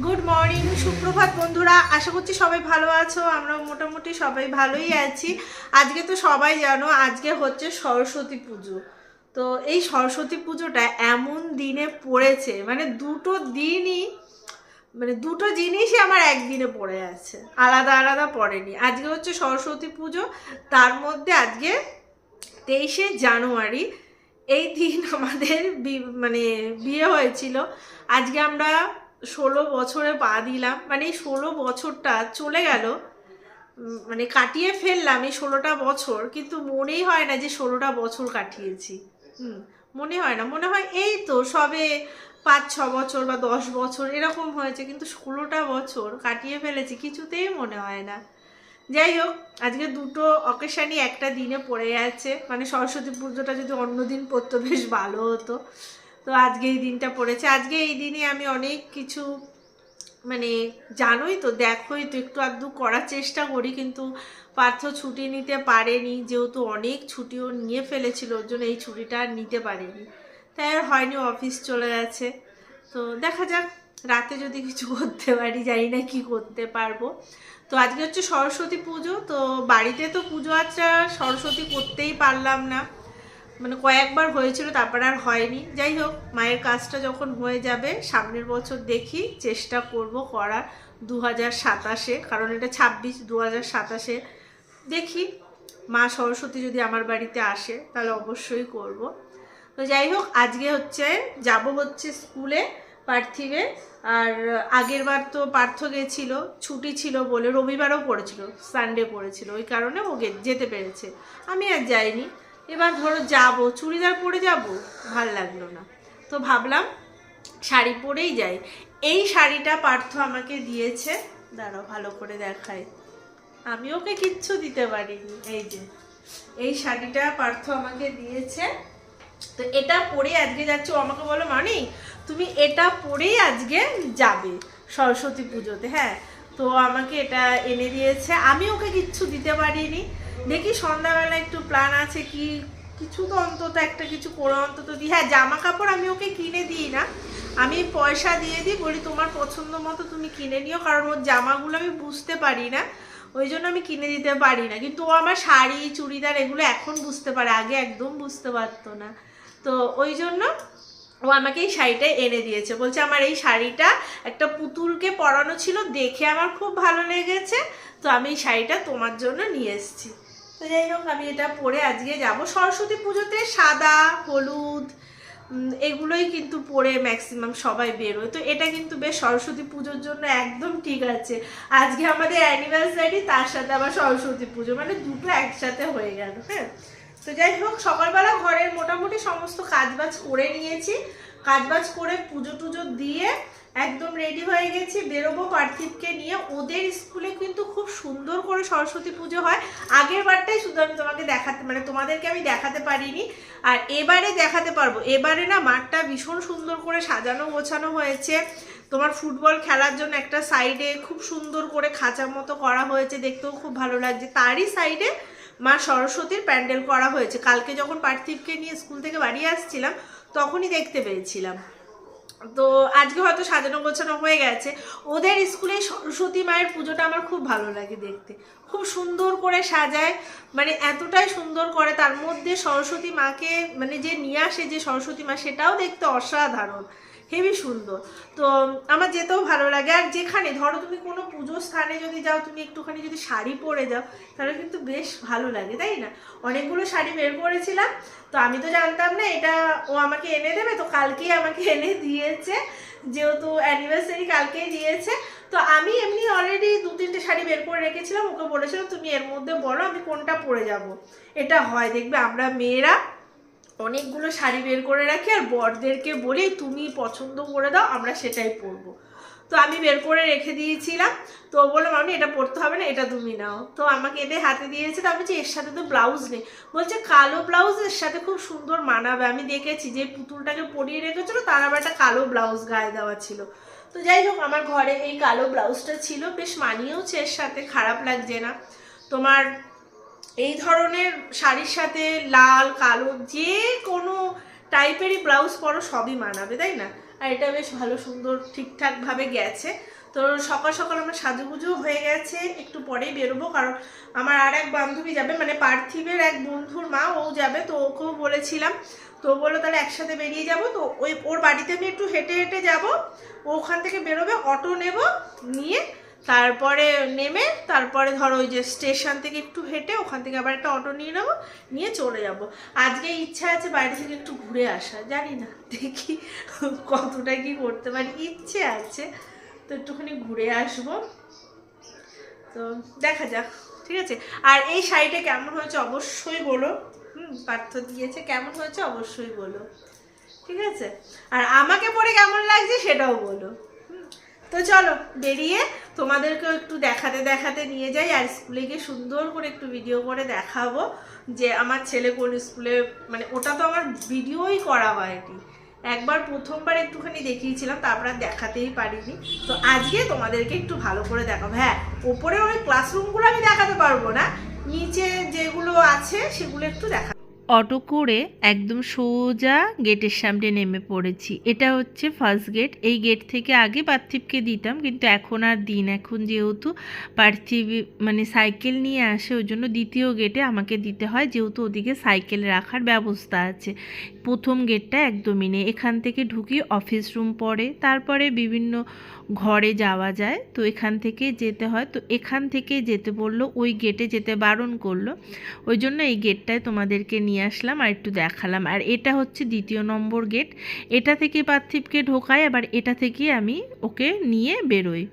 Good morning সুপ্রভাত বন্ধুরা। আশা করছি সবাই ভালো আছো। আমরা মোটামুটি সবাই ভালোই আছি। আজকে তো সবাই জানো, আজকে হচ্ছে সরস্বতী পুজো। তো এই সরস্বতী পুজোটা এমন দিনে পড়েছে মানে দুটো দিনই মানে দুটো জিনিসই আমার একদিনে পড়ে আছে। আলাদা আলাদা পড়েনি। আজকে হচ্ছে সরস্বতী পুজো। তার মধ্যে আজকে তেইশে জানুয়ারি, এই দিন আমাদের মানে বিয়ে হয়েছিল। আজকে আমরা ষোলো বছরে পা দিলাম মানে এই ষোলো বছরটা চলে গেল মানে কাটিয়ে ফেললাম এই ষোলোটা বছর, কিন্তু মনেই হয় না যে ষোলোটা বছর কাটিয়েছি। হুম, মনে হয় না, মনে হয় এই তো সবে পাঁচ, ছ বছর বা দশ বছর এরকম হয়েছে, কিন্তু ষোলোটা বছর কাটিয়ে ফেলেছি, কিছুতেই মনে হয় না। যাই হোক, আজকে দুটো অকেশানই একটা দিনে পড়ে যাচ্ছে মানে সরস্বতী পুজোটা যদি অন্য দিন পড়তো বেশ ভালো হতো। তো আজকে এই দিনটা পড়েছে। আজকে এই দিনে আমি অনেক কিছু মানে জানোই তো, দেখোই তো, একটু আধটু করার চেষ্টা করি, কিন্তু পার্থ ছুটি নিতে পারেনি, যেহেতু অনেক ছুটিও নিয়ে ফেলেছিল, ওর জন্য এই ছুটিটা আর নিতে পারেনি। তাই আর হয়নি, অফিস চলে গেছে। তো দেখা যাক, রাতে যদি কিছু করতে পারি, জানি না কি করতে পারব। তো আজকে হচ্ছে সরস্বতী পুজো, তো বাড়িতে তো পুজো আচ্ছা সরস্বতী করতেই পারলাম না। মানে কয়েকবার হয়েছিল, তারপর আর হয়নি। যাই হোক, মায়ের কাজটা যখন হয়ে যাবে, সামনের বছর দেখি চেষ্টা করব করার দু হাজার সাতাশে, কারণ এটা ছাব্বিশ দু হাজার সাতাশে। দেখি, মা সরস্বতী যদি আমার বাড়িতে আসে, তাহলে অবশ্যই করব। তো যাই হোক, আজকে হচ্ছে, যাব হচ্ছে স্কুলে পার্থিবে, আর আগের বার তো পার্থ গেছিল, ছুটি ছিল বলে রবিবারও পড়েছিল, সানডে পড়েছিল, ওই কারণে ও যেতে পেরেছে। আমি আর যাইনি। এবার ধরো যাব, চুড়িদার পরে যাব, ভালো লাগল না। তো ভাবলাম শাড়ি পরেই যাই। এই শাড়িটা পার্থ আমাকে দিয়েছে। দাঁড়াও, ভালো করে দেখায় আমি ওকে কিচ্ছু দিতে পারিনি, এই যে। এই শাড়িটা পার্থ আমাকে দিয়েছে। তো এটা পরে আজকে যাচ্ছে, ও আমাকে বলো মানে তুমি এটা পরেই আজকে যাবে সরস্বতী পুজোতে। হ্যাঁ তো আমাকে এটা এনে দিয়েছে। আমি ওকে কিচ্ছু দিতে পারিনি। দেখি সন্ধ্যাবেলা একটু প্ল্যান আছে কি, কিছু তো অন্তত একটা কিছু করে অন্তত দিই। হ্যাঁ জামা কাপড় আমি ওকে কিনে দিই না। আমি পয়সা দিয়ে দিই, বলি তোমার পছন্দ মতো তুমি কিনে নিও, কারণ ওর জামাগুলো আমি বুঝতে পারি না। ওই জন্য আমি কিনে দিতে পারি না। কিন্তু ও আমার শাড়ি, চুড়িদার এগুলো এখন বুঝতে পারে, আগে একদম বুঝতে পারতো না। তো ওই জন্য ও আমাকে এই শাড়িটা এনে দিয়েছে। বলছে, আমার এই শাড়িটা একটা পুতুলকে পরানো ছিল, দেখে আমার খুব ভালো লেগেছে। তো আমি এই শাড়িটা তোমার জন্য নিয়ে এসেছি। তো যাই হোক, আমি এটা পরে আজকে যাব। সরস্বতী পুজোতে সাদা, হলুদ এগুলোই কিন্তু পরে ম্যাক্সিমাম সবাই বেরোয়। তো এটা কিন্তু বেশ সরস্বতী পুজোর জন্য একদম ঠিক আছে। আজকে আমাদের অ্যানিভার্সারি তার সাথে আবার সরস্বতী পুজো। মানে দুটো একসাথে হয়ে গেল হ্যাঁ? তো যাই হোক, সকালবেলা ঘরের মোটামুটি সমস্ত কাজবাজ করে নিয়েছি। কাজবাজ করে পুজো টুজো দিয়ে একদম রেডি হয়ে গেছি, বেরোবো পার্থিবকে নিয়ে। ওদের স্কুলে কিন্তু খুব সুন্দর করে সরস্বতী পুজো হয়। আগের বারটাই শুধু আমি তোমাকে দেখাতে মানে তোমাদেরকে আমি দেখাতে পারিনি। আর এবারে দেখাতে পারব। এবারে না মাঠটা ভীষণ সুন্দর করে সাজানো গোছানো হয়েছে। তোমার ফুটবল খেলার জন্য একটা সাইডে খুব সুন্দর করে খাঁচার মতো করা হয়েছে। দেখতেও খুব ভালো লাগছে। তারই সাইডে মা সরস্বতীর প্যান্ডেল করা হয়েছে। কালকে যখন পার্থিবকে নিয়ে স্কুল থেকে বাড়ি আসছিলাম, তখনই দেখতে পেয়েছিলাম। তো আজকে হয়তো সাজানো গোছানো হয়ে গেছে। ওদের স্কুলে সরস্বতী মায়ের পুজোটা আমার খুব ভালো লাগে দেখতে। খুব সুন্দর করে সাজায় মানে এতটাই সুন্দর করে। তার মধ্যে সরস্বতী মাকে মানে যে নিয়ে আসে যে সরস্বতী মা, সেটাও দেখতে অসাধারণ। হেবি সুন্দর। তো, আমার যেতেও ভালো লাগে। আর যেখানে, ধরো তুমি কোনো পুজো স্থানে যদি যাও, তুমি একটুখানি যদি শাড়ি পরে যাও, তাহলে কিন্তু বেশ ভালো লাগে, তাই না? অনেকগুলো শাড়ি বের করেছিলাম, তো আমি তো জানতাম না, এটা ও আমাকে এনে দেবে, তো কালকেই আমাকে এনে দিয়েছে। যেহেতু অ্যানিভার্সারি কালকেই দিয়েছে, তো আমি এমনি অলরেডি দু, তিনটে শাড়ি বের করে রেখেছিলাম, ওকে বলেছিলাম, তুমি এর মধ্যে বলো, আমি কোনটা পরে যাব? এটা হয়, দেখবে আমরা মেয়েরা অনেকগুলো শাড়ি বের করে রাখি আর বরদেরকে বলি, তুমি পছন্দ করে দাও, আমরা সেটাই পরবো। তো আমি বের করে রেখে দিয়েছিলাম। তো বললাম আমি এটা পরতে হবে না, এটা তুমি নাও। তো আমাকে এদের হাতে দিয়েছে, তো আমি বলছি, এর সাথে তো ব্লাউজ নেই। বলছে, কালো ব্লাউজ এর সাথে খুব সুন্দর মানাবে। আমি দেখেছি যে পুতুলটাকে পরিয়ে রেখেছিল, তার আবার একটা কালো ব্লাউজ গায়ে দেওয়া ছিল। তো যাই হোক, আমার ঘরে এই কালো ব্লাউজটা ছিল, বেশ মানিয়েওছে, এর সাথে খারাপ লাগছে না। তোমার এই ধরনের শাড়ির সাথে লাল, কালো, যে কোনো টাইপেরই ব্লাউজ পরো, সবই মানাবে, তাই না? আর এটা বেশ ভালো, সুন্দর, ঠিকঠাকভাবে গেছে। তো সকাল সকাল আমার সাজুগুজু হয়ে গেছে, একটু পরেই বেরোবো, কারণ আমার আর এক বান্ধবী যাবে মানে পার্থিবের এক বন্ধুর মা, ও যাবে, তো ওকেও বলেছিলাম। তো বলল, তাহলে একসাথে বেরিয়ে যাব। তো ওই ওর বাড়িতে আমি একটু হেঁটে হেঁটে যাব, ওখান থেকে বেরোবে, অটো নেব, নিয়ে তারপরে নেমে, তারপরে ধরো ওই যে স্টেশন থেকে একটু হেঁটে ওখান থেকে আবার একটা অটো নিয়ে নেব, নিয়ে চলে যাব। আজকে ইচ্ছা আছে বাইরে থেকে একটু ঘুরে আসা, জানি না, দেখি কতটা কি করতে পারি, ইচ্ছে আছে। তো একটুখানি ঘুরে আসব। তো দেখা যাক, ঠিক আছে? আর এই শাড়িটা কেমন হয়েছে অবশ্যই বলো। হুম, পার্থ দিয়েছে, কেমন হয়েছে অবশ্যই বলো। ঠিক আছে? আর আমাকে পরে কেমন লাগছে সেটাও বলো। তো চলো, বেরিয়ে তোমাদেরকেও একটু দেখাতে দেখাতে নিয়ে যাই আর স্কুলে গিয়ে সুন্দর করে একটু ভিডিও করে দেখাবো যে আমার ছেলে কোন স্কুলে মানে ওটা তো আমার ভিডিওই করা হয়নি। একবার প্রথমবার একটুখানি দেখিয়েছিলাম, তারপর দেখাতেই পারিনি। তো আজকে তোমাদেরকে একটু ভালো করে দেখাবো। হ্যাঁ ওপরে ওই ক্লাসরুমগুলো আমি দেখাতে পারব না, নিচে যেগুলো আছে সেগুলো একটু দেখা অটো করে একদম সোজা গেটের সামনে নেমে পড়েছি। এটা হচ্ছে ফার্স্ট গেট এই গেট থেকে আগে পার্থিবকে দিতাম, কিন্তু এখন আর দিন। এখন যেহেতু পার্থিব মানে সাইকেল নিয়ে আসে, ওই জন্য দ্বিতীয় গেটে আমাকে দিতে হয়। যেহেতু ওদিকে সাইকেল রাখার ব্যবস্থা আছে। প্রথম গেটটা একদমই নেই। এখান থেকে ঢুকি অফিস রুম পড়ে তারপরে বিভিন্ন ঘরে যাওয়া যায়, তো এখান থেকে যেতে হয়। তো এখান থেকে যেতে বলল, ওই গেটে যেতে বারণ করল। ওই জন্য এই গেটটায় তোমাদেরকে নিয়ে আসলাম আর একটু দেখালাম। আর এটা হচ্ছে দ্বিতীয় নম্বর গেট এটা থেকে পার্থিবকে ঢোকাই আবার এটা থেকে আমি ওকে নিয়ে বেরোই।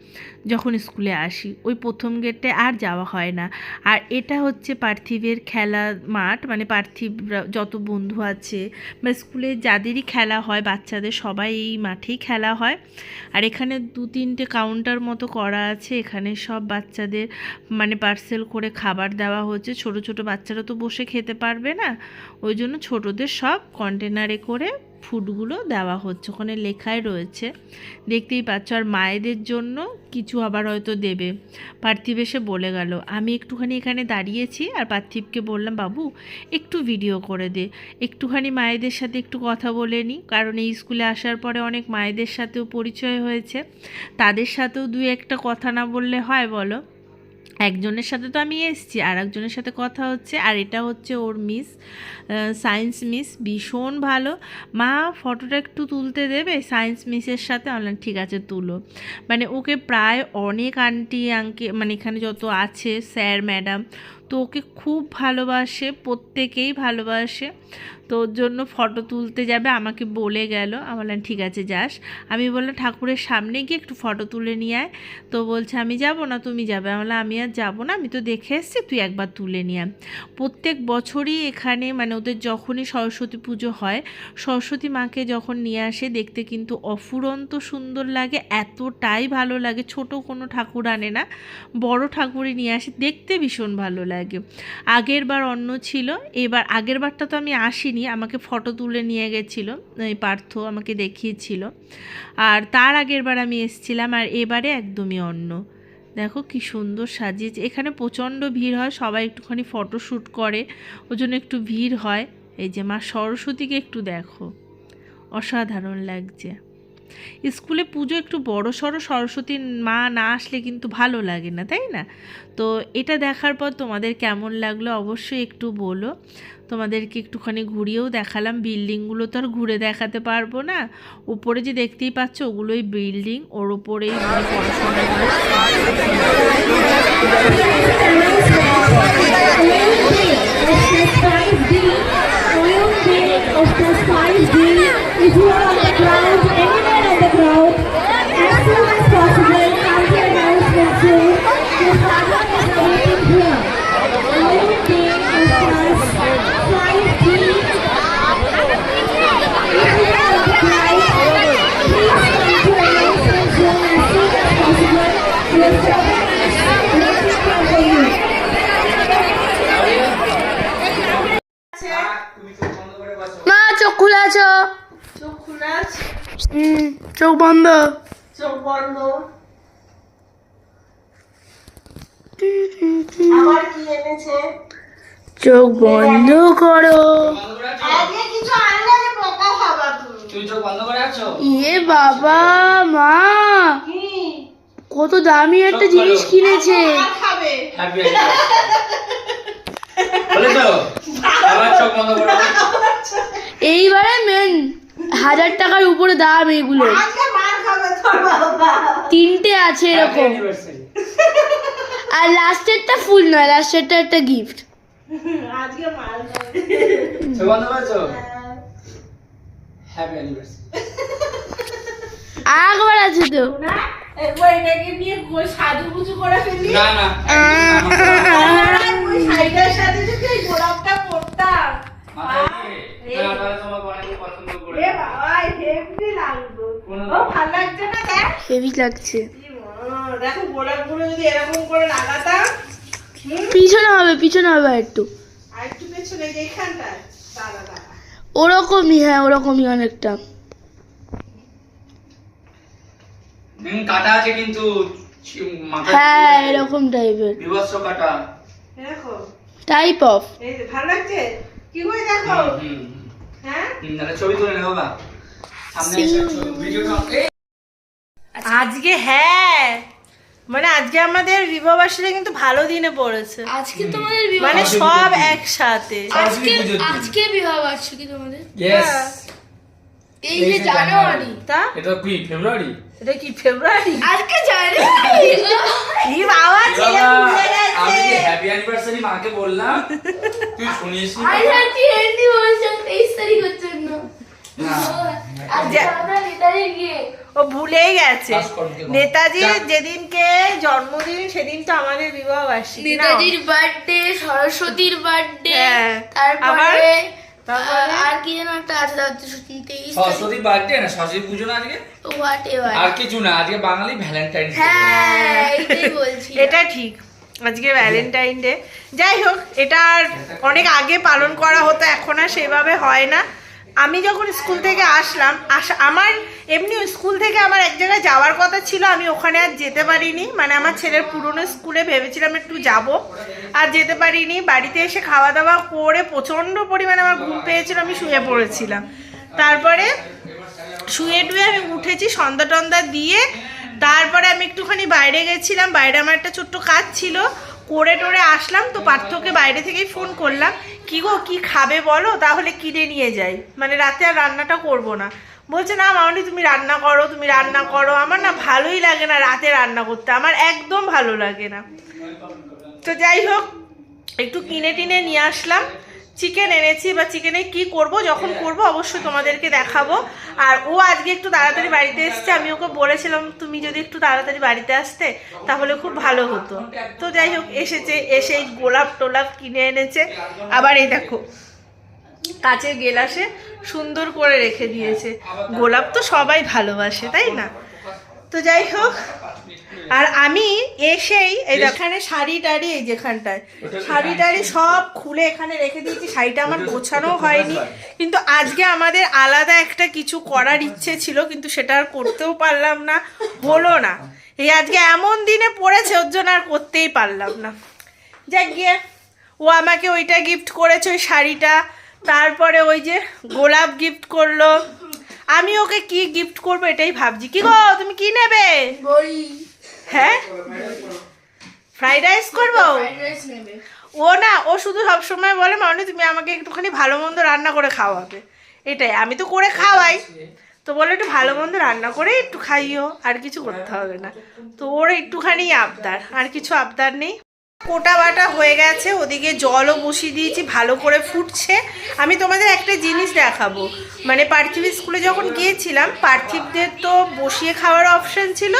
যখন স্কুলে আসি, ওই প্রথম গেটে আর যাওয়া হয় না। আর এটা হচ্ছে পার্থিবের খেলা মাঠ মানে পার্থিব যত বন্ধু আছে, বা স্কুলে যাদেরই খেলা হয়, বাচ্চাদের সবাই এই মাঠেই খেলা হয়। আর এখানে দু তিনটে কাউন্টার মতো করা আছে, এখানে সব বাচ্চাদের মানে পার্সেল করে খাবার দেওয়া হচ্ছে। ছোট ছোট বাচ্চারা তো বসে খেতে পারবে না। ওই জন্য ছোটদের সব কন্টেনারে করে ফুডগুলো দেওয়া হচ্ছে, ওখানে লেখাই রয়েছে। দেখতেই পাচ্ছ, আর মায়েদের জন্য কিছু আবার হয়তো দেবে। পার্থিব এসে বলে গেল, আমি একটুখানি এখানে দাঁড়িয়েছি আর পার্থিবকে বললাম, বাবু, একটু ভিডিও করে দে। একটুখানি মায়েদের সাথে একটু কথা বলে নিই কারণ এই স্কুলে আসার পরে অনেক মায়েদের সাথেও পরিচয় হয়েছে। তাদের সাথেও দুই একটা কথা না বললে হয় বলো? একজনের সাথে তো আমি এসেছি আর একজনের সাথে কথা হচ্ছে, আর এটা হচ্ছে ওর মিস সায়েন্স মিস ভীষণ ভালো। মা ফটোটা একটু তুলতে দেবে সায়েন্স মিসের সাথে? অনলাইন ঠিক আছে, তুলো। মানে ওকে প্রায় অনেক আন্টি আঙ্কে মানে এখানে যত আছে স্যার ম্যাডাম তো ওকে খুব ভালোবাসে, প্রত্যেকেই ভালোবাসে। তো ওর জন্য ফটো তুলতে যাবে, আমাকে বলে গেল আমি বললাম, ঠিক আছে, যাস। আমি বললাম, ঠাকুরের সামনে গিয়ে একটু ফটো তুলে নিয়ে আয়। তো বলছে, আমি যাব না, তুমি যাবে। বললাম, আমি আর যাব না, আমি তো দেখে এসেছি, তুই একবার তুলে নিয়ে আয়। প্রত্যেক বছরই এখানে মানে ওদের যখনই সরস্বতী পুজো হয়, সরস্বতী মাকে যখন নিয়ে আসে, দেখতে কিন্তু অফুরন্ত সুন্দর লাগে, এতটাই ভালো লাগে। ছোট কোনো ঠাকুর আনে না, বড় ঠাকুরই নিয়ে আসে, দেখতে ভীষণ ভালো লাগে। আগের বার অন্য ছিল, এবার আগের বারটা তো আমি আসিনি, আমাকে ফটো তুলে নিয়ে গেছিল, এই পার্থ আমাকে দেখিয়েছিল। আর তার আগের বার আমি এসেছিলাম আর এবারে একদমই অন্য। দেখো কি সুন্দর সাজিয়েছে, এখানে প্রচণ্ড ভিড় হয়, সবাই একটুখানি ফটো শ্যুট করে ওই জন্য একটু ভিড় হয়। এই যে মা সরস্বতীকে একটু দেখো, অসাধারণ লাগছে। স্কুলে পুজো একটু বড় সড়ো সরস্বতীর মা না আসলে কিন্তু ভালো লাগে না তাই না? তো এটা দেখার পর তোমাদের কেমন লাগল অবশ্যই একটু বলো। তোমাদেরকে একটুখানি ঘুরিয়েও দেখালাম। বিল্ডিংগুলো তো আর ঘুরে দেখাতে পারব না। উপরে যে দেখতেই পাচ্ছ ওগুলোই বিল্ডিং। ওর ওপরেই পড়াশোনা If you are on the ground, proud. হুম চোখ বন্ধ। চোখ বন্ধ। আবার কি এনেছে? চোখ বন্ধ করো। ইয়ে বাবা মা। কত দামি একটা জিনিস কিনেছে। আর খাবে। হ্যাপি বলে তো আবার চোখ বন্ধ করে। এইবারে মেন হাজার টাকার উপরে দাম এগুলো। তিনটে আছে এরকম। আর লাস্টেরটা ফুল নয় লাস্টেরটা একটা গিফট আজকে হ্যাপি অ্যানিভার্সারি একবার আছে তো? না একবার এটাকে নিয়ে সাজুগুজু করে ফেলি। না না শাড়িটার সাথে যদি গোলাপটা পরতাম। হেভি লাগছে না দেখ? হেভি লাগছে। কি মা, দেখো গোলাপগুলো যদি এরকম করে লাগাতাম পিছনে হবে পিছনে হবে একটু পেছনে ওরকমই হ্যাঁ ওরকমই অনেকটা। কাটা আছে কিন্তু হ্যাঁ এরকম টাইপের। বিভৎস কাটা। দেখো টাইপ অফ ভালো লাগছে? কি করে দেখো? ছবি তুলে নেব বা সামনে ভিডিওটা আজকে হ্যাঁ। মানে আজকে আমাদের বিবাহবাসীরা কিন্তু ভালো দিনে পড়েছে। আজকে তোমাদের মানে সব একসাথে। আজকে আজকে বিবাহবার্ষিকী তোমাদের? यस এই যে জানুয়ারি। তা? এটা কি ফেব্রুয়ারি? এটা কি ফেব্রুয়ারি আজকে জানুয়ারি। ই বাবা ছেলে ভুলে গেছে যে হ্যাপি অ্যানিভার্সারি মাকে বললাম তুই শুনিস নি আজ হচ্ছে এন্ডি বলছেন তারিখের জন্য। না। আজকে আমরা নেতারে গিয়ে ও ভুলেই গেছে। নেতাজির যেদিনকে জন্মদিন সেদিন তো আমাদের বিবাহ বার্ষিকী নেতাজির বার্থডে সরস্বতীর বার্থডে হ্যাঁ। তারপরে আর কি যেন একটা আছে সরস্বতী বার্থডে না? সরস্বতী পুজো না আজকে? হোয়াট এভার আর কিছু না আজকে বাঙালি ভ্যালেন্টাইন হ্যাঁ বলছি। এটা ঠিক। আজকে ভ্যালেন্টাইন ডে যাই হোক এটা আর অনেক আগে পালন করা হতো এখন আর সেভাবে হয় না। আমি যখন স্কুল থেকে আসলাম, আসা আমার এমনি স্কুল থেকে আমার এক জায়গায় যাওয়ার কথা ছিল, আমি ওখানে আর যেতে পারিনি। মানে আমার ছেলের পুরনো স্কুলে ভেবেছিলাম একটু যাব, আর যেতে পারিনি। বাড়িতে এসে খাওয়া দাওয়া করে প্রচণ্ড পরিমাণে আমার ঘুম পেয়েছিল, আমি শুয়ে পড়েছিলাম। তারপরে শুয়ে টুয়ে আমি উঠেছি, সন্ধ্যা টন্দা দিয়ে তারপরে আমি একটুখানি বাইরে গেছিলাম। বাইরে আমার একটা ছোট্ট কাজ ছিল, করে টোরে আসলাম, তো পার্থকে বাইরে থেকেই ফোন করলাম। কি গো, কি খাবে বলো? তাহলে কিনে নিয়ে যাই। মানে রাতে আর রান্নাটা করব না। বলছে, না মামনি তুমি রান্না করো, তুমি রান্না করো। আমার না ভালোই লাগে না রাতে রান্না করতে। আমার একদম ভালো লাগে না। তো যাই হোক, একটু কিনে টিনে নিয়ে আসলাম। চিকেন এনেছি বা চিকেনে কি করব যখন করব অবশ্যই তোমাদেরকে দেখাবো। আর ও আজকে একটু তাড়াতাড়ি বাড়িতে এসছে আমি ওকে বলেছিলাম তুমি যদি একটু তাড়াতাড়ি বাড়িতে আসতে তাহলে খুব ভালো হতো। তো যাই হোক এসেছে এসে এই গোলাপ টোলাপ কিনে এনেছে। আবার এই দেখো কাচের গেলাসে সুন্দর করে রেখে দিয়েছে। গোলাপ তো সবাই ভালোবাসে তাই না? তো যাই হোক আর আমি এসেই এখানে শাড়ি টাড়ি এই যেখানটায়। শাড়ি টাড়ি সব খুলে এখানে রেখে দিয়েছি শাড়িটা আমার গোছানো হয়নি। কিন্তু আজকে আমাদের আলাদা একটা কিছু করার ইচ্ছে ছিল কিন্তু সেটা আর করতেও পারলাম না হলো না। এই আজকে এমন দিনে পড়েছে ওর জন্য আর করতেই পারলাম না। যাক গিয়ে ও আমাকে ওইটা গিফট করেছে ওই শাড়িটা। তারপরে ওই যে গোলাপ গিফট করল। আমি ওকে কি গিফট করব এটাই ভাবছি। কি গো তুমি কি নেবে? বড়ি হ্যাঁ? ফ্রাইড রাইস করব? ফ্রাইড ও না ও শুধু সবসময় বলে মানে তুমি আমাকে একটুখানি ভালো মন্দ রান্না করে খাওয়াবে। এটাই আমি তো করে খাওয়াই। তো বলে একটু ভালো মন্দ রান্না করে একটু খাইও আর কিছু করতে হবে না। তো ওর একটুখানি আবদার আর কিছু আবদার নেই। কোটা বাটা হয়ে গেছে, ওদিকে জলও বসিয়ে দিয়েছি, ভালো করে ফুটছে। আমি তোমাদের একটা জিনিস দেখাবো। মানে পার্থিব স্কুলে যখন গিয়েছিলাম, পার্থিবদের তো বসিয়ে খাওয়ার অপশান ছিল,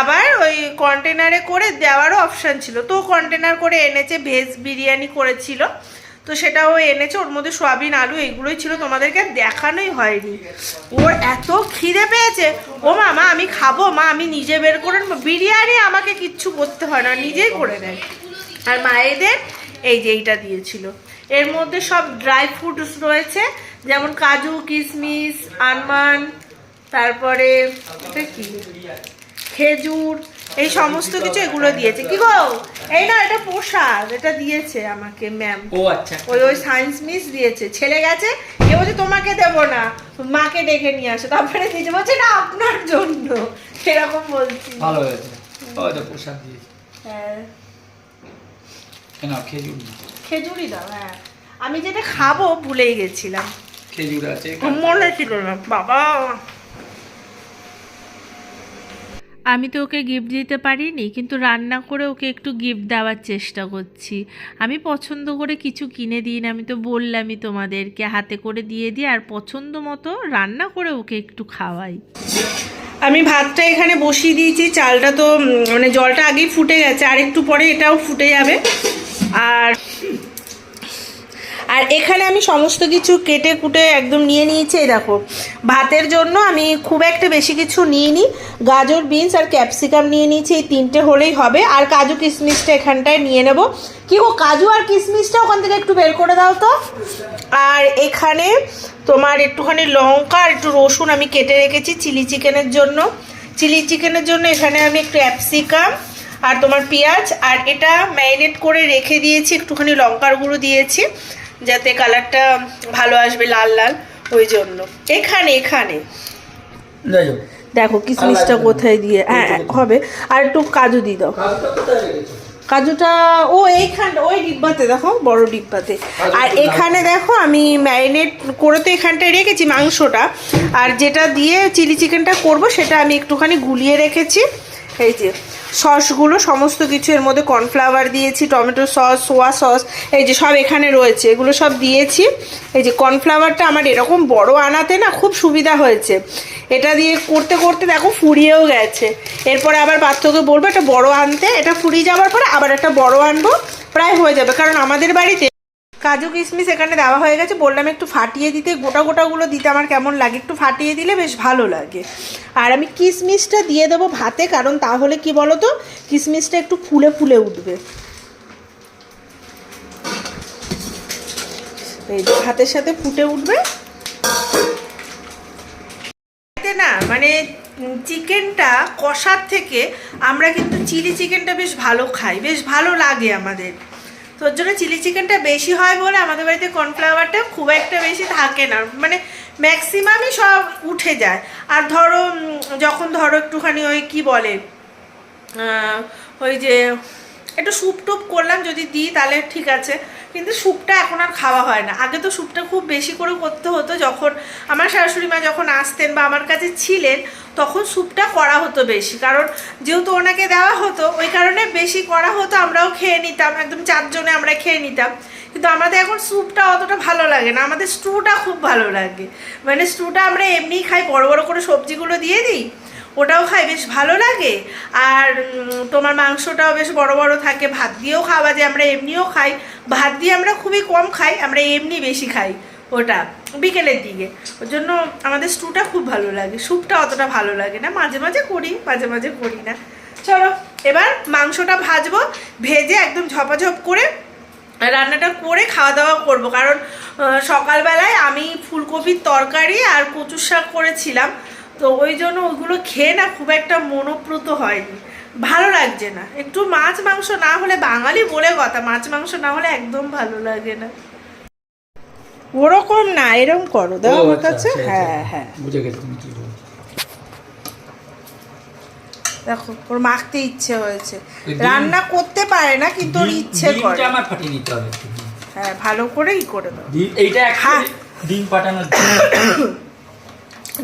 আবার ওই কন্টেনারে করে দেওয়ারও অপশান ছিল। তো কন্টেনার করে এনেছে, ভেজ বিরিয়ানি করেছিল। তো সেটাও এনেছে, ওর মধ্যে সোয়াবিন, আলু এগুলোই ছিল, তোমাদেরকে দেখানোই হয়নি। ওর এত খিদে পেয়েছে। ও মা মা, আমি খাব, মা, আমি নিজে বের করে বিরিয়ানি আমাকে কিচ্ছু করতে হয় না, নিজেই করে নেয়। আর মায়েদের এই যে এইটা দিয়েছিল। এর মধ্যে সব ড্রাই ফ্রুটস রয়েছে যেমন কাজু কিশমিশ আনমান তারপরে কি? খেজুর এই সমস্ত কিছু এগুলো দিয়েছে। কি গো? এই না এটা প্রসাদ এটা দিয়েছে আমাকে ম্যাম ও আচ্ছা। ওই ওই সায়েন্স মিস দিয়েছে। ছেলে গেছে এ বলছে তোমাকে দেবো না। মাকে ডেকে নিয়ে আসো। তারপরে দিয়েছে বলছে না আপনার জন্য। সেরকম বলছি। ভালো হয়েছে। প্রসাদ দিয়েছে। হ্যাঁ। কেন খেজুর না। খেজুরি দাও হ্যাঁ। আমি যেটা খাব ভুলেই গেছিলাম। খেজুর আছে মনে ছিল না বাবা। আমি তো ওকে গিফট দিতে পারিনি কিন্তু রান্না করে ওকে একটু গিফট দেওয়ার চেষ্টা করছি। আমি পছন্দ করে কিছু কিনে দিই না আমি তো বললামই তোমাদেরকে হাতে করে দিয়ে দিই আর পছন্দ মতো রান্না করে ওকে একটু খাওয়াই। আমি ভাতটা এখানে বসিয়ে দিয়েছি চালটা তো মানে জলটা আগেই ফুটে গেছে আর একটু পরে এটাও ফুটে যাবে। আর আর এখানে আমি সমস্ত কিছু কেটে কুটে একদম নিয়ে নিয়েছি দেখো। ভাতের জন্য আমি খুব একটা বেশি কিছু নিয়ে নিই গাজর, বিনস আর ক্যাপসিকাম নিয়ে নিয়েছি, এই তিনটে হলেই হবে। আর কাজু কিশমিশটা এখানটায় নিয়ে নেব। কি গো, কাজু আর কিশমিশটা ওখান থেকে একটু বের করে দাও তো। আর এখানে তোমার একটুখানি লঙ্কা আর একটু রসুন আমি কেটে রেখেছি, চিলি চিকেনের জন্য। চিলি চিকেনের জন্য এখানে আমি একটু ক্যাপসিকাম আর তোমার পেঁয়াজ আর এটা ম্যারিনেট করে রেখে দিয়েছি একটুখানি লঙ্কার গুঁড়ো দিয়েছি যাতে কালারটা ভালো আসবে লাল লাল ওই জন্য। এখানে এখানে। দেখো। কিশমিশটা কোথায় দিয়ে হ্যাঁ হবে। আর একটু কাজু দিয়ে দাও। কাজুটা কাজুটা ও এইখানটা ওই ডিব্বাতে দেখো বড় ডিব্বাতে। আর এখানে দেখো আমি ম্যারিনেট করে তো এখানটায় রেখেছি মাংসটা। আর যেটা দিয়ে চিলি চিকেনটা করব সেটা আমি একটুখানি গুলিয়ে রেখেছি। এই যে সসগুলো, সমস্ত কিছু এর মধ্যে কর্নফ্লাওয়ার দিয়েছি, টমেটো সস, সোয়া সস, এই যে সব এখানে রয়েছে, এগুলো সব দিয়েছি। এই যে কর্নফ্লাওয়ারটা আমার এরকম বড় আনাতে না খুব সুবিধা হয়েছে। এটা দিয়ে করতে করতে দেখো ফুরিয়েও গেছে। এরপরে আবার পাত্রকে বলব, একটা বড় আনতে, এটা ফুরিয়ে যাওয়ার পরে আবার একটা বড় আনব, প্রায় হয়ে যাবে। কারণ আমাদের বাড়িতে কাজু কিশমিশ এখানে দেওয়া হয়ে গেছে। বললাম একটু ফাটিয়ে দিতে, গোটা গোটাগুলো দিতে আমার কেমন লাগে? একটু ফাটিয়ে দিলে বেশ ভালো লাগে। আর আমি কিশমিশটা দিয়ে দেবো ভাতে, কারণ তাহলে কি বলো তো কিশমিশটা একটু ফুলে ফুলে উঠবে। এই ভাতের সাথে ফুটে উঠবে। না মানে চিকেনটা কষার থেকে আমরা কিন্তু চিলি চিকেনটা বেশ ভালো খাই, বেশ ভালো লাগে আমাদের। তোর জন্য চিলি চিকেনটা বেশি হয় বলে আমাদের বাড়িতে কর্নফ্লাওয়ারটা খুব একটা বেশি থাকে না। মানে ম্যাক্সিমামই সব উঠে যায়। আর ধরো যখন ধরো একটুখানি ওই কি বলে ওই যে একটু স্যুপ টুপ করলাম যদি দিই তাহলে ঠিক আছে। কিন্তু স্যুপটা এখন আর খাওয়া হয় না। আগে তো স্যুপটা খুব বেশি করে করতে হতো, যখন আমার শাশুড়ি মা যখন আসতেন বা আমার কাছে ছিলেন, তখন স্যুপটা করা হতো বেশি। কারণ যেহেতু ওনাকে দেওয়া হতো, ওই কারণে বেশি করা হতো, আমরাও খেয়ে নিতাম, একদম চারজনে আমরা খেয়ে নিতাম। কিন্তু আমাদের এখন স্যুপটা অতটা ভালো লাগে না, আমাদের স্টুটা খুব ভালো লাগে। মানে স্টুটা আমরা এমনিই খাই, বড় বড় করে সবজিগুলো দিয়ে দিই ওটাও খাই বেশ ভালো লাগে। আর তোমার মাংসটাও বেশ বড় বড় থাকে। ভাত দিয়েও খাওয়া যায়, আমরা এমনিও খাই। ভাত দিয়ে আমরা খুবই কম খাই, আমরা এমনি বেশি খাই ওটা বিকেলের দিকে। ওর জন্য আমাদের স্টুটা খুব ভালো লাগে, স্যুপটা অতটা ভালো লাগে না। মাঝে মাঝে করি, মাঝে মাঝে করি না। চলো, এবার মাংসটা ভাজবো, ভেজে একদম ঝপাঝপ করে রান্নাটা করে খাওয়া দাওয়া করব। কারণ সকালবেলায় আমি ফুলকপির তরকারি আর কচুর শাক করেছিলাম। তো ওই জন্য ওইগুলো খেয়ে না খুব একটা মনোপ্রত হয়নি। ভালো লাগছে না। একটু মাছ মাংস না হলে বাঙালি বলে কথা মাছ মাংস না হলে একদম ভালো লাগে না। ওরকম না এরকম করো। দাও ও, আমার আচ্ছা, কাছে? আচ্ছা, হ্যাঁ আচ্ছা। হ্যাঁ। বুঝে গেছি তুমি কি বলছো। দেখো ওর মাখতে ইচ্ছে হয়েছে। রান্না করতে পারে না কিন্তু ওর ইচ্ছে করে। ডিমটা আমার ফাটিয়ে নিতে হবে হ্যাঁ ভালো করেই করে দাও। এইটা হ্যাঁ। ডিম ফাটানোর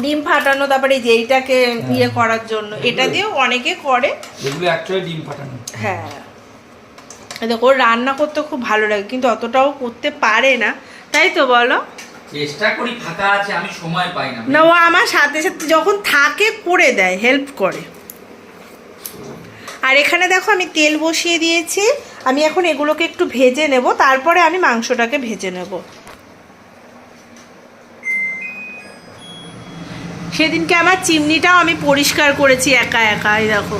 ডিম ফাটানো তারপরে যে এইটাকে ইয়ে করার জন্য এটা দিয়েও অনেকে করে। এগুলো অ্যাকচুয়ালি ডিম ফাটানো। হ্যাঁ। দেখো রান্না করতে খুব ভালো লাগে কিন্তু অতটাও করতে পারে না। তাই তো বলো? চেষ্টা করি ফাঁকা আছে আমি সময় পাই না। না ও আমার সাথে সাথে যখন থাকে করে দেয় হেল্প করে। আর এখানে দেখো আমি তেল বসিয়ে দিয়েছি। আমি এখন এগুলোকে একটু ভেজে নেব তারপরে আমি মাংসটাকে ভেজে নেব। সেদিনকে আমার চিমনিটাও আমি পরিষ্কার করেছি একা একা এই দেখো।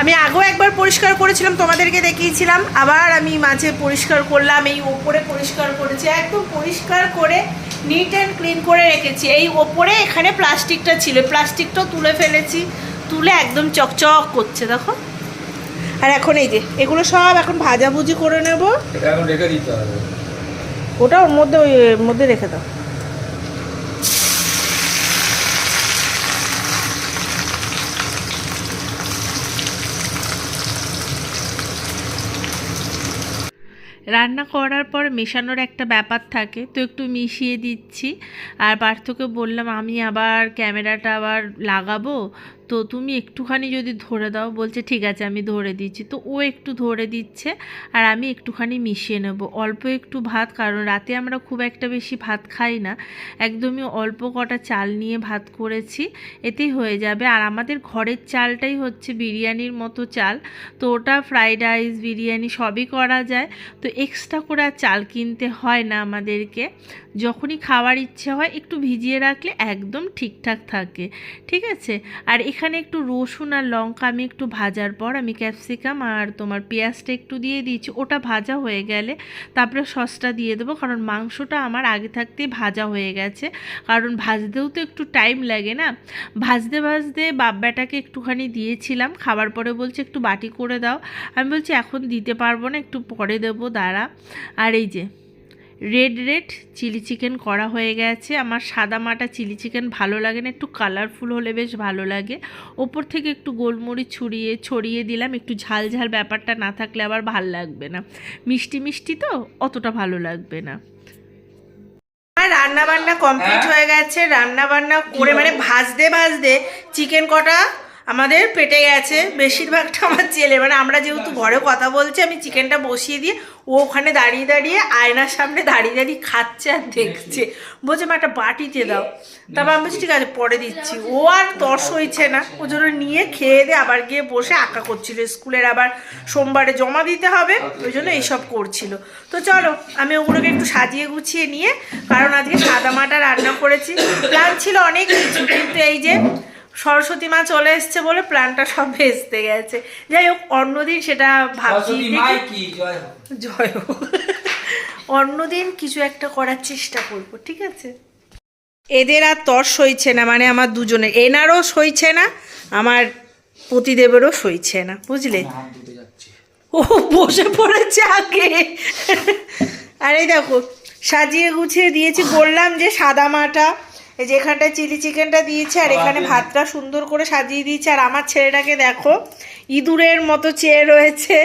আমি আগেও একবার পরিষ্কার করেছিলাম তোমাদেরকে দেখিয়েছিলাম। আবার আমি মাঝে পরিষ্কার করলাম এই ওপরে পরিষ্কার করেছি। একদম পরিষ্কার করে নিট অ্যান্ড ক্লিন করে রেখেছি। এই ওপরে এখানে প্লাস্টিকটা ছিল। প্লাস্টিকটাও তুলে ফেলেছি তুলে একদম চকচক করছে দেখো। আর এখন এই যে এগুলো সব এখন ভাজাভুজি করে নেব। ওটা ওর মধ্যে ওই মধ্যে রেখে দাও। রান্না করার পর মেশানোর একটা ব্যাপার থাকে, তো একটু মিশিয়ে দিচ্ছি। আর পার্থকে বললাম, আমি আবার ক্যামেরাটা আবার লাগাবো? তো তুমি একটুখানি যদি ধরে দাও, বলছে, ঠিক আছে, আমি ধরে দিচ্ছি। তো ও একটু ধরে দিচ্ছে আর আমি একটুখানি মিশিয়ে নেব। অল্প একটু ভাত, কারণ রাতে আমরা খুব একটা বেশি ভাত খাই না। একদমই অল্প কটা চাল নিয়ে ভাত করেছি, এতেই হয়ে যাবে। আর আমাদের ঘরের চালটাই হচ্ছে বিরিয়ানির মতো চাল। তো ওটা ফ্রাইড রাইস, বিরিয়ানি সবই করা যায়। তো এক্সট্রা করে আর চাল কিনতে হয় না আমাদেরকে। যখনই খাওয়ার ইচ্ছে হয়, একটু ভিজিয়ে রাখলে একদম ঠিকঠাক থাকে। ঠিক আছে? আর এখানে একটু রসুন আর লঙ্কা আমি একটু ভাজার পর আমি ক্যাপসিকাম আর তোমার পেঁয়াজটা একটু দিয়ে দিয়েছি। ওটা ভাজা হয়ে গেলে তারপরে সসটা দিয়ে দেবো, কারণ মাংসটা আমার আগে থাকতেই ভাজা হয়ে গেছে। কারণ ভাজতেও তো একটু টাইম লাগে না। ভাজতে ভাজতে বাব্বাটাকে একটুখানি দিয়েছিলাম, খাবার পরে বলছে একটু বাটি করে দাও। আমি বলছি, এখন দিতে পারব না, একটু পরে দেবো, দাঁড়া। আর এই যে রেড রেড চিলি চিকেন করা হয়ে গেছে। আমার সাদা মাটা চিলি চিকেন ভালো লাগে না একটু কালারফুল হলে বেশ ভালো লাগে। ওপর থেকে একটু গোলমরিচ ছড়িয়ে ছড়িয়ে দিলাম একটু ঝাল ঝাল ব্যাপারটা না থাকলে আবার ভালো লাগবে না। মিষ্টি মিষ্টি তো অতটা ভালো লাগবে না। আমার রান্না বান্না কমপ্লিট হ্যাঁ? হয়ে গেছে। রান্না বান্না করে মানে ভাজতে ভাজতে চিকেন কটা? আমাদের পেটে গেছে, বেশিরভাগটা আমার ছেলে মানে আমরা যেহেতু ঘরে কথা বলছি, আমি চিকেনটা বসিয়ে দিয়ে ও ওখানে দাঁড়িয়ে দাঁড়িয়ে আয়নার সামনে দাঁড়িয়ে দাঁড়িয়ে খাচ্ছে আর দেখছে। বলছে, মা, একটা বাটিতে দাও। তারপর আমি বলছি, ঠিক আছে, পরে দিচ্ছি। ও আর তর্স হয়েছে না। ও জন্য নিয়ে খেয়ে দিয়ে আবার গিয়ে বসে আঁকা করছিল। স্কুলের আবার সোমবারে জমা দিতে হবে, ওই জন্য এইসব করছিল। তো চলো, আমি ওগুলোকে একটু সাজিয়ে গুছিয়ে নিয়ে, কারণ আজকে সাদা মাটা রান্না করেছি। প্ল্যান ছিল অনেক কিছু, কিন্তু এই যে সরস্বতী মা চলে এসছে বলে প্ল্যানটা সব ভেস্তে গেছে। যাই হোক অন্যদিন সেটা ভাবছি। জয় হোক। অন্যদিন কিছু একটা করার চেষ্টা করব ঠিক আছে? এদের আর তর সইছে না মানে আমার দুজনের। এনারও সইছে না আমার পতিদেবেরও সইছে না বুঝলে? ও বসে পড়েছে আগে। আর দেখো সাজিয়ে গুছিয়ে দিয়েছি বললাম যে সাদা মাটা এই যে এখানটায় চিলি চিকেনটা দিয়েছে আর এখানে ভাতটা সুন্দর করে সাজিয়ে দিয়েছে আর আমার ছেলেটাকে দেখো ইঁদুরের মতো চেয়ে রয়েছে।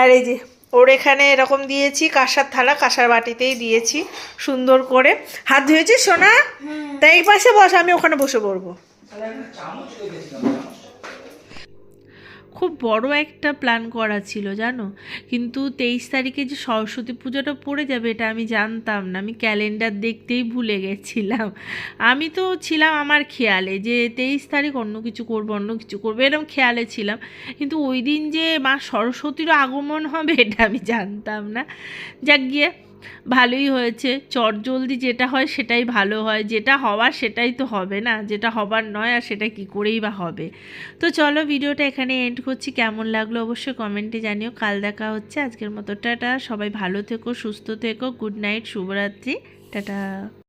আর এই যে ওর এখানে এরকম দিয়েছি কাঁসার থালা কাঁসার বাটিতেই দিয়েছি সুন্দর করে। হাত ধুয়েছিস সোনা? তাই এই পাশে বস আমি ওখানে বসে পড়ব। খুব বড় একটা প্ল্যান করা ছিল, জানো? কিন্তু তেইশ তারিখে যে সরস্বতী পুজোটা পড়ে যাবে, এটা আমি জানতাম না। আমি ক্যালেন্ডার দেখতেই ভুলে গেছিলাম। আমি তো ছিলাম আমার খেয়ালে যে তেইশ তারিখ অন্য কিছু করব, অন্য কিছু করব এরকম খেয়ালে ছিলাম। কিন্তু ওই দিন যে মা সরস্বতীরও আগমন হবে, এটা আমি জানতাম না। যাক গিয়ে ভালোই হয়েছে। চট জলদি যেটা হয় সেটাই ভালো হয়। যেটা হওয়ার সেটাই তো হবে না। যেটা হবার নয় আর সেটা কি করেই বা হবে। তো চলো ভিডিওটা এখানে এন্ড করছি। কেমন লাগল অবশ্যই কমেন্টে জানিও। কাল দেখা হচ্ছে। আজকের মতো টাটা। সবাই ভালো থেকো, সুস্থ থেকো। গুড নাইট শুভরাত্রি। টাটা।